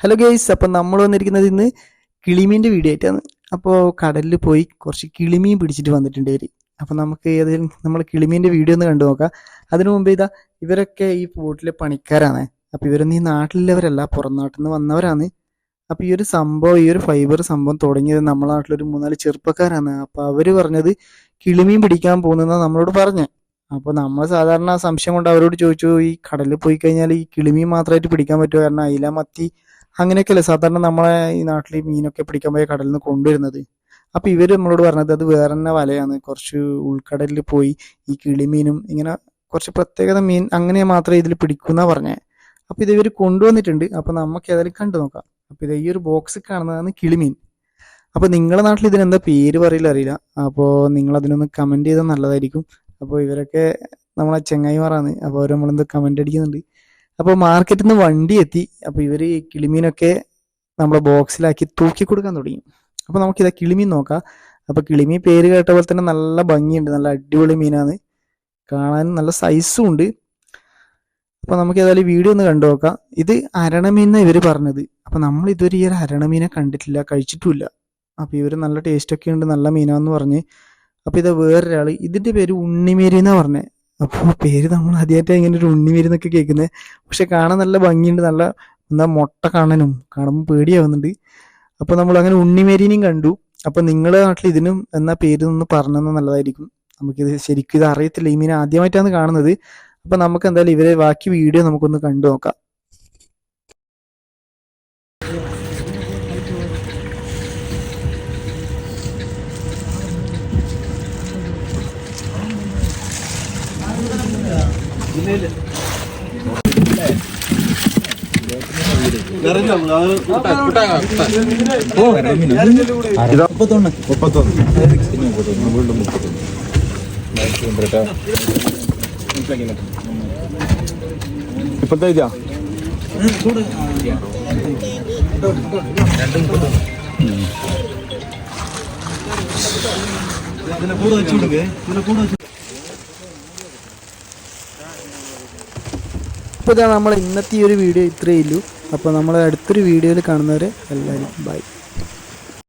Hello guys അപ്പം നമ്മൾ വന്നിരിക്കുന്നത് ഇന്ന് കിളിമീന്റെ വീഡിയോ ആയിട്ടാണ്. അപ്പോൾ കടലിൽ പോയി കുറച്ച് കിളിമീൻ പിടിച്ചിട്ട് വന്നിട്ടുണ്ട് ഇവർ അപ്പോൾ നമുക്ക് ഏതെങ്കിലും നമ്മൾ കിളിമീന്റെ വീഡിയോ ഒന്ന് കണ്ടു നോക്കാം. അതിനു മുമ്പ് ഇതാ ഇവരൊക്കെ ഈ ബോട്ടിലെ പണിക്കാരാണ്. അപ്പോൾ ഇവരൊന്നും ഈ നാട്ടിലുള്ളവരല്ല പുറം നാട്ടിൽ നിന്ന് വന്നവരാണ്. അപ്പോൾ ഈ ഒരു സംഭവം ഈ ഒരു ഫൈബർ സംഭവം തുടങ്ങിയത് നമ്മളെ നാട്ടിലൊരു മൂന്നാൽ ചെറുപ്പക്കാരാണ്. അപ്പോൾ അവർ പറഞ്ഞത് കിളിമീൻ പിടിക്കാൻ പോകുന്നതെന്നാണ് നമ്മളോട് പറഞ്ഞത് അപ്പോൾ നമ്മൾ സാധാരണ സംശയം കൊണ്ട് അവരോട് ചോദിച്ചു ഈ കടലിൽ പോയി കഴിഞ്ഞാൽ ഈ കിളിമീൻ മാത്രമായിട്ട് പിടിക്കാൻ പറ്റുമോ? കാരണം അയില മത്തി അങ്ങനെയൊക്കെയല്ലേ സാധാരണ നമ്മളെ ഈ നാട്ടിൽ മീനൊക്കെ പിടിക്കാൻ പോയ കടലിൽ നിന്ന് കൊണ്ടുവരുന്നത്? അപ്പോൾ ഇവർ നമ്മളോട് പറഞ്ഞത് അത് വേറെ തന്നെ വലയാണ്. കുറച്ച് ഉൾക്കടലിൽ പോയി ഈ കിളിമീനും ഇങ്ങനെ കുറച്ച് പ്രത്യേകത മീൻ അങ്ങനെ മാത്രമേ ഇതിൽ പിടിക്കുന്ന പറഞ്ഞേ. അപ്പോൾ ഇത് ഇവർ കൊണ്ടുവന്നിട്ടുണ്ട്. അപ്പോൾ നമുക്ക് ഏതായാലും കണ്ടു നോക്കാം. അപ്പോൾ ഇത് ഈ ഒരു ബോക്സ് കാണുന്നതാണ് കിളിമീൻ. അപ്പോൾ നിങ്ങളുടെ നാട്ടിൽ ഇതിനെന്താ പേര് പറയില്ല അറിയില്ല. അപ്പോൾ നിങ്ങൾ അതിനൊന്ന് കമന്റ് ചെയ്താൽ നല്ലതായിരിക്കും. അപ്പോൾ ഇവരൊക്കെ നമ്മളെ ചെങ്ങായിമാറാണ് അപ്പോൾ അവർ നമ്മളെന്ത് കമന്റ് അടിക്കുന്നുണ്ട്. അപ്പോൾ മാർക്കറ്റിൽ നിന്ന് വണ്ടി എത്തി. അപ്പോൾ ഇവർ ഈ കിളിമീനൊക്കെ നമ്മളെ ബോക്സിലാക്കി തൂക്കി കൊടുക്കാൻ തുടങ്ങി. അപ്പോൾ നമുക്കിതാ കിളിമീൻ നോക്കാം. അപ്പോൾ കിളിമീൻ പേര് കേട്ട പോലെ തന്നെ നല്ല ഭംഗിയുണ്ട്. നല്ല അടിപൊളി മീനാണ്. കാണാൻ നല്ല സൈസും ഉണ്ട്. അപ്പോൾ നമുക്ക് ഏതായാലും വീഡിയോ ഒന്ന് കണ്ടു നോക്കാം. ഇത് അരണമീൻ ഇവർ ഇവർ പറഞ്ഞത്. അപ്പോൾ നമ്മൾ ഇതുവരെ ഈ ഒരു അരണമീനെ കണ്ടിട്ടില്ല കഴിച്ചിട്ടുമില്ല. അപ്പോൾ ഇവർ നല്ല ടേസ്റ്റ് ഒക്കെ ഉണ്ട് നല്ല മീനാന്ന് പറഞ്ഞ്. അപ്പോൾ ഇത് വേറൊരാൾ ഇതിന്റെ പേര് ഉണ്ണിമേരി എന്നാണ് അപ്പോൾ പേര് നമ്മൾ ആദ്യമായിട്ടാണ് ഇങ്ങനെ ഒരു ഉണ്ണി വരുന്നൊക്കെ കേൾക്കുന്നത് പക്ഷെ കാണാൻ നല്ല ഭംഗിയുണ്ട്. നല്ല എന്താ മുട്ട കാണാനും കാണുമ്പോൾ പേടിയാവുന്നുണ്ട്. അപ്പോൾ നമ്മൾ അങ്ങനെ ഉണ്ണിമേരിനെയും കണ്ടു. അപ്പോൾ നിങ്ങളുടെ നാട്ടിൽ ഇതിനും എന്നാ പേര് ഒന്ന് പറഞ്ഞതെന്ന് നല്ലതായിരിക്കും. നമുക്കിത് ശരിക്കും ഇത് അറിയത്തില്ല. ഈ മീൻ ആദ്യമായിട്ടാണ് കാണുന്നത്. അപ്പോൾ നമുക്ക് എന്തായാലും ഇവരെ ബാക്കി വീഡിയോ നമുക്കൊന്ന് കണ്ടു നോക്കാം. മുപ്പത്തൊന്ന് മുപ്പത്തൊന്ന് വീണ്ടും മുപ്പത്തൊന്ന് ഇപ്പത്തേക്കാ അപ്പോൾ നമ്മൾ ഇന്നത്തെ ഈ ഒരു വീഡിയോ ഇത്രയേ ഉള്ളൂ. അപ്പോൾ നമ്മൾ അടുത്തൊരു വീഡിയോയിൽ കാണുന്നവരെ എല്ലാവരും ബൈ